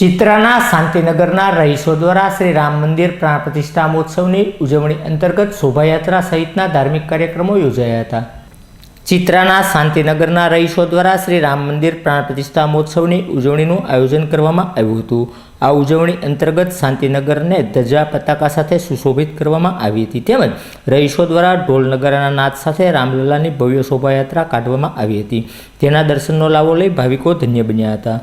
ચિત્રાના શાંતિનગરના રહીશો દ્વારા શ્રી રામ મંદિર પ્રાણ પ્રતિષ્ઠા મહોત્સવની ઉજવણી અંતર્ગત શોભાયાત્રા સહિતના ધાર્મિક કાર્યક્રમો યોજાયા હતા. ચિત્રાના શાંતિનગરના રહીશો દ્વારા શ્રી રામ મંદિર પ્રાણ પ્રતિષ્ઠા મહોત્સવની ઉજવણીનું આયોજન કરવામાં આવ્યું હતું. આ ઉજવણી અંતર્ગત શાંતિનગરને ધજા પતાકા સાથે સુશોભિત કરવામાં આવી હતી તેમજ રહીશો દ્વારા ઢોલ નગારાના નાદ સાથે રામલલાની ભવ્ય શોભાયાત્રા કાઢવામાં આવી હતી. તેના દર્શનનો લાવો લઈ ભાવિકો ધન્ય બન્યા હતા.